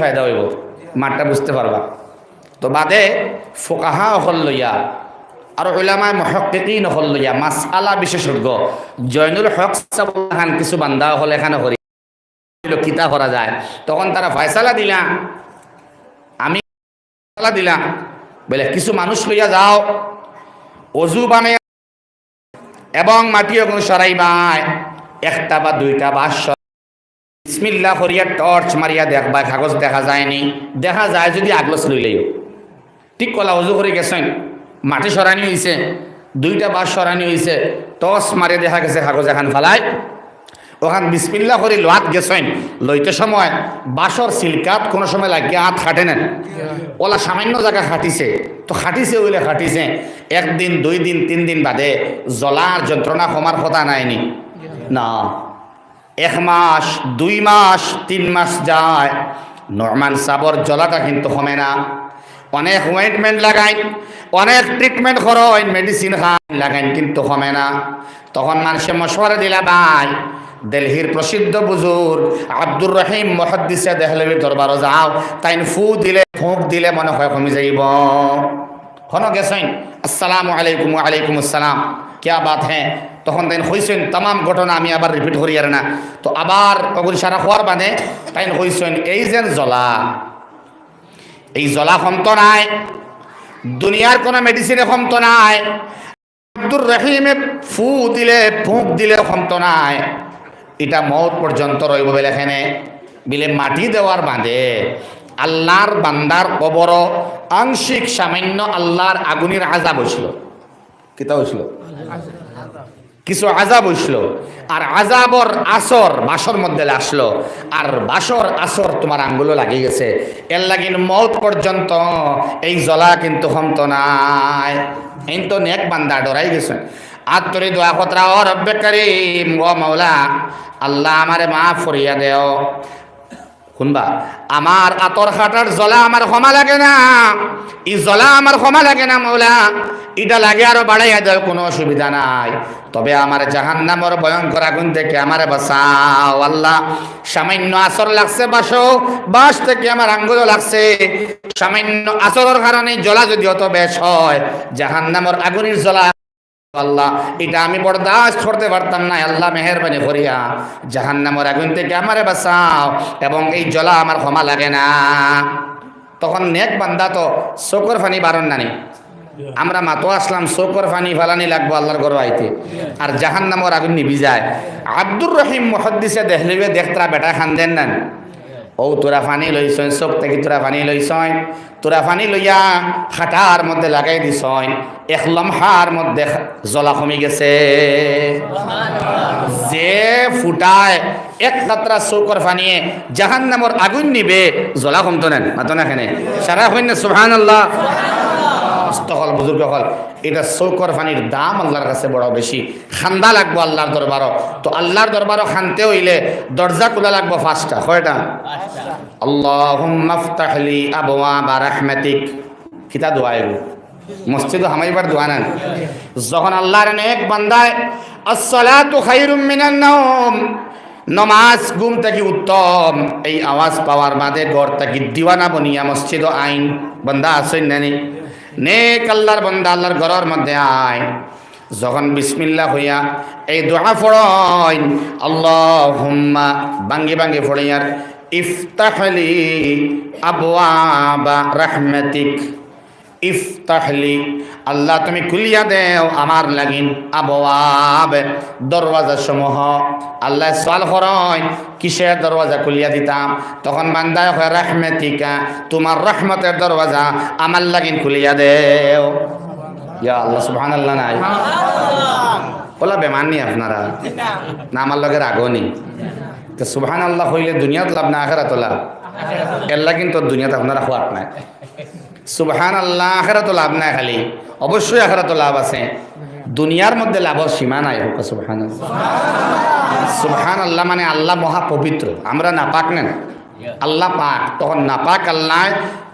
ফায়দা হইব। মাঠটা বুঝতে পারবা। তো বাদে ফোকাহা অকল লইয়া আর ওলামায় মহকিন অকল লইয়া মাসালা বিশেষজ্ঞ জয়নুল হক খান কিছু বান্দা হল এখানে করি কিতা করা যায়। তখন তারা ফয়সালা দিলা। আমি ফয়সালা দিলাম বলে, কিছু মানুষ লইয়া যাও। অজু বানাইয়া এবং মাটি এখন সরাইবাই। একটা বা দুইটা বা বিসমিল্লা করিয়া টর্চ মারিয়া দেখবা, কাগজ দেখা যায়নি। দেখা যায় যদি আগলস লইলেও ঠিক কলা উজু করে গেছেন। মাটি সরানি হয়েছে দুইটা বাস সরানি হয়েছে টর্চ মারিয়া দেখা গেছে, কাগজ এখান ফালাই। ওখান বিসমিল্লা করে লোহাত গেছেন। লইতে সময় বাসর সিলকাত কোনো সময় লাগিয়ে হাত খাটে নেন ওলা সামান্য জায়গা খাটিছে তো খাটিছে ওইলে খাটিছে একদিন, দুই দিন, তিন দিন বাদে জ্বলার যন্ত্রণা কমার কথা নাইনি। না। এক মাস, দুই মাস, তিন মাস যায়। নর্মাল সাবর জ্বলাটা কিন্তু কমে না। অনেক ওয়েন্টমেন্ট লাগাই, অনেক ট্রিটমেন্ট করেন মেডিসিন খান লাগাইন কিন্তু কমে না। তখন মানুষে মশওয়ারা দিলা, ভাই, দিল্লির প্রসিদ্ধ বুজুর আব্দুর রহিম মহাদ্দিসে দেহলবির দরবার যাও। তাইন ফু দিলে, ফুঁক দিলে মনে হয় কমে যাইব। হন গেছেন? আসসালামু আলাইকুম আলাইকুম আসসালাম। কিয়া বাত হ্যাঁ তখন তাই হইছেন তাম ঘটনা আমি আবার রিপিট করি আর না তো আবার অগুলি সারা হওয়ার বাদে তাই হইছেন এই যে জ্বলা, এই জ্বলা ক্ষমত নাই, দুনিয়ার কোনো মেডিসিনে ক্ষমত নাই, আব্দুর রহিমে ফু দিলে, ফুঁক দিলে ক্ষমত নাই, এটা মত পর্যন্ত রইব বলে এখানে বিলে মাটি দেওয়ার বাঁধে, আল্লাহর বান্দার কবর আংশিক সামান্য আল্লাহর আগুনের আজাব হয়েছিল। কিতা হয়েছিল? কিছু আজাব হইছিল আর আজাবর আসর বাসর মধ্যে আসলো, আর বাসর আসর তোমার আঙ্গুলো লাগিয়ে গেছে। এর লাগিন মত পর্যন্ত এই জলা কিন্তু হন্ত নাই। এই তো নেক বান্দা ডরাই গেছে। আর তোরে দোয়া কতরা, ও রব্বে করিম, ও মাওলা, আল্লাহ আমারে মা করিয়া দেও। শুনবা, আমার আতর খাটার জ্বলা আমার ক্ষমা লাগে না। ই জ্বলা আমার ক্ষমা লাগে না মৌলা এটা লাগে আরও বাড়াইয়া দেওয়ার কোনো অসুবিধা নাই। তবে আমার জাহান নামর ভয়ঙ্কর আগুন থেকে আমার বাঁচাও, আল্লাহ। সামান্য আসর লাগছে, বাসো। বাস থেকে আমার আঙ্গুল লাগছে। সামান্য আসরের কারণে জ্বলা যদি অত বেশ হয় জাহান নামর আগুনের জ্বলা, আল্লাহ। এটা আমি বরদাস্ত করতে পারতাম না, আল্লাহ মেহরবানি করিয়া। জাহান নামর আগুন থেকে আমারে বাঁচাও, এবং এই জলা আমার ক্ষমা লাগে না। তখন নেক বান্দা তো চোখর ফানি বারণ নানি। আমরা মাতো আসলাম চোখর ফানি ফালানি লাগবো আল্লাহর গরু আইতে। আর জাহান নামর আগুন নিবি যায়। আব্দুর রহিম মহদ্দিসে দেখলিবে দেখতরা বেটা খান দেন না ও তোরা ফানি লইছন চোখ থেকে তোরা ফানি লইছন তোরা ফানি লইয়া খাটার মধ্যে লাগাই দিছন এক লম্হার মধ্যে জলা কমি গেছে। যে ফুটায় এক কাতরা চৌকর ফানিয়ে জাহান নামর আগুন নিবে জলা কমতো নেন মাতো না খেনে। সারা হইন সুহান আল্লাহ হল, বুজুর্গ হল। এটা চৌকর ফানির দাম আল্লাহর কাছে বড় বেশি। খান্দা লাগবো আল্লাহর দরবারও। তো আল্লাহর দরবারও খানতে হইলে দরজা খোলা লাগবো ফার্স্টটা কয়টা? আল্লাহুম্মা আফতাহলি আবওয়াবা রাহমাতিক। কিতা দোয়া এগো? মসজিদ হামাইবার দোয়া নেন। যখন আল্লাহর নেক বান্দায় নমাজ গুম থেকে উত্তম। এই আওয়াজ পাওয়ার বাদে ঘর থেকে দিওয়ানা বনিয়া মসজিদ আইন। বন্দা আসেন নানি নেক আল্লাহর বন্দা আল্লাহর ঘরের মধ্যে আয়। যখন বিসমিল্লা হইয়া এই দোয়া ফড়ন আল্লাহ বাঙ্গি বাঙ্গি ফড়ইয়ার ইফতাহলি আবওয়াবা রাহমাতিক। ইফতাহলি আল্লাহ তুমি খুলিয়া দেও আমার লাগিন আবওয়াব দরওয়াজা সমূহ আল্লাহ সওয়াল করয় কিসের দরওয়াজা খুলিয়া দিতাম? তখন বান্দায় হয় রাহমাতিকা তোমার রহমতের দরওয়াজা আমার লাগিন খুলিয়া দেও। ইয়া আল্লাহ সুবহানাল্লাহ নাই। বলা বেমান নি আপনারা। না আমার লগের আগও নেই। তো সুবহান আল্লাহ হইলে দুনিয়াত লাভ না আখেরাত লাভ। এল্লা কিন্তু দুনিয়াতে আপনারা খোয়াত নাই। সুবহান আল্লাহ আখেরাত লাভ নাই খালি। অবশ্যই আখেরাত লাভ আছে। দুনিয়ার মধ্যে লাভর সীমা নাই, হোক সুবহান সুবহান আল্লাহ মানে আল্লাহ মহা পবিত্র আমরা নাপাক নেন। আল্লাহ পাক, তখন নাপাক আল্লাহ।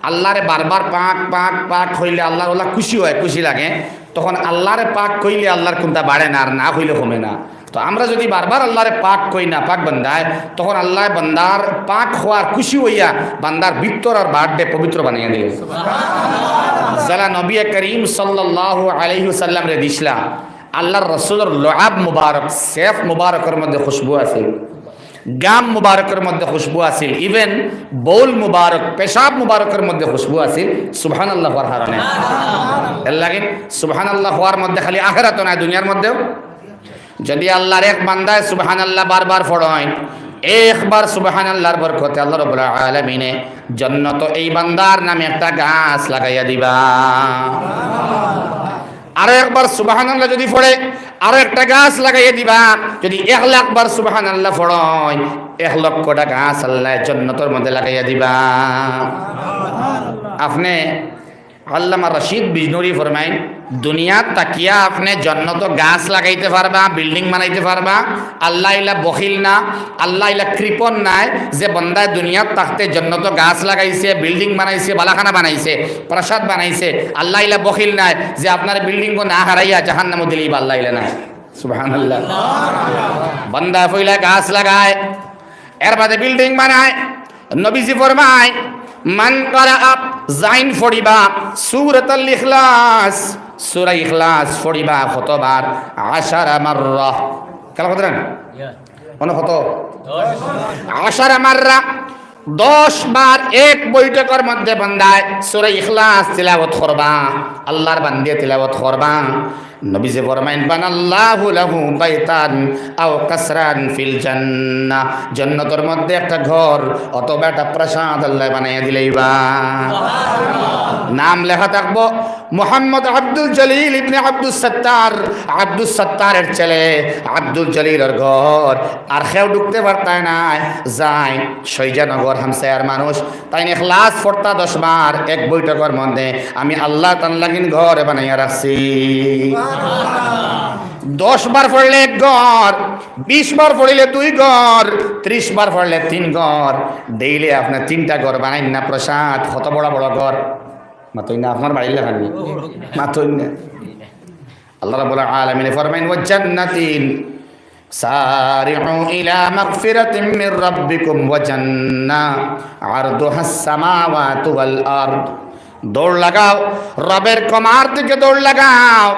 আল্লাহরে বারবার পাক পাক পাক হইলে আল্লাহর ওলা খুশি হয়, খুশি লাগে। তখন আল্লাহরে পাক কইলে আল্লাহর কোনটা বাড়ে না, আর না হইলে কমে না। তো আমরা যদি বারবার আল্লাহরে পাক কই না পাক বান্দায় তখন আল্লাহ বান্দার পাক হওয়ার খুশি হইয়া বান্দার ভিতর আর বার্থডে পবিত্র বানিয়ে দিল। যারা নবী করিম সাল্লাল্লাহু আলাইহি সাল্লাম রে দিছিলা আল্লাহর রসুলের লোহাব মুবারক সেফ মুবারকের মধ্যে খুশবু আছে গাম মুবারকের মধ্যে খুশবু আছিল ইভেন বৌল মুবারক পেশাব মুবারকের মধ্যে খুশবু আছিল সুবহান আল্লাহ হওয়ার এর লাগে সুবহান আল্লাহ হওয়ার মধ্যে খালি আখেরাত নাই দুনিয়ার মধ্যেও। যদি আল্লাহর এক বান্দায় সুবহান আল্লাহ বারবার ফড়য় একবার সুবহান আল্লাহর বরকতে আল্লাহ রবুল্লা আলমিনে জন্নত এই বান্দার নামে একটা গাছ লাগাইয়া দিবা। আরও একবার সুবাহান আল্লাহ যদি ফড়ে আরও একটা গাছ লাগাইয়া দিবা। যদি এক লাখ বার সুবাহান আল্লাহ ফড়য় এক লক্ষটা গাছ আল্লাহ জন্নতর মধ্যে লাগাইয়া দিবা। আপনি আল্লামা রশিদ বিজনুরি ফরমাইন দুনিয়ার তাকিয়া আপনি জন্নত গাছ লাগাইতে পারবা, বিল্ডিং বানাইতে পারবা। আল্লাহ ইলা বখিল না, আল্লাহ ইলা কৃপন নাই যে বন্দায় দুনিয়ার তাকতে জন্নত গাছ লাগাইছে, বিল্ডিং বানাইছে, বালাখানা বানাইছে, প্রসাদ বানাইছে। আল্লাহ ইলা বখিল নাই যে আপনার বিল্ডিং না হারাইয়া জাহান্নাম দিলেই বা আল্লাহ ইলা নাই। সুবহানাল্লাহ। বন্দা ফইলা গাছ লাগায়, এর বাদে বিল্ডিং বানায়, নবীজি ফরমায়, মান করা আপ জাইন ফড়িবা সুরতাল ইখলাস। সূরা ইখলাস ফড়িবা কতবার? আশার আমার রহ কেন কত রান? মনে কত? আশার আমার রা দশ বার এক বৈঠকের মধ্যে বান্দায় সুরা ইখলাস তিলাবত করবা। আল্লাহর বান্দিয়ে তিলাবত করবা। নবী যে ফরমাইন বানাল্লাহু লাহু বাইতান আও কাসরান ফিল জান্নাহ জান্নাতের মধ্যে একটা ঘর অথবা একটা প্রাসাদ আল্লাহ বানাইয়া দিলেই বা নাম লেখা থাকব মোহাম্মদ আব্দুল জলিল ইবনে আব্দুল সত্তার আব্দুল সত্তারের ছেলে আব্দুল জলিলের ঘর। আর খেউ ঢুকতে পারতায় না যায় সৈজানগর হামসায়ার মানুষ। তাই নিয়ে ক্লাস ফোরটা দশ বার এক বৈঠকের মধ্যে আমি আল্লাহ তাল্লাগিন ঘর বানাইয়া রাখছি। দশ বার পড়লে এক ঘর, বিশ বার পড়লে দুই ঘর, ত্রিশ বার পড়লে তিন ঘর। ডেইলি আপনার তিনটা ঘর বানাই না প্রসাদ, কত বড় বড় ঘর। মাতই না, আপনার বাড়ির লেখানি মাতই না। আল্লাহ রাব্বুল আলামিন ফরমাইন ওয়া জান্নাতিন সারি'ু ইলা মাগফিরাতিন মির রাব্বিকুম ওয়া জান্নাহ আরদুহাস সামাওয়াতু ওয়াল আরদ। দৌড় লাগাও, রবের কমার দিকে দৌড় লাগাও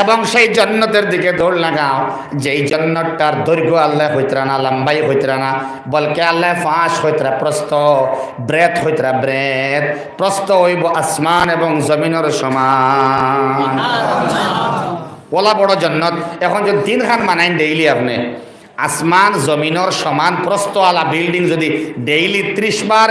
এবং সেই জন্নতের দিকে দৌড় লাগাও। যেই জন্নতটার দৈর্ঘ্য আল্লাহ হইতরা না, লম্বাই হইতরা না, বলকে আল্লাহ ফাঁস হইতরা প্রস্ত ব্রেথ হইতরা ব্রেথ প্রস্ত হইব আসমান এবং জমিনের সমান। ওলা বড় জন্নত। এখন যদি তিন খান মানাইন ডেইলি আপনি, আসমান জমিনের সমান প্রস্ত আলা বিল্ডিং যদি ডেইলি ত্রিশ বার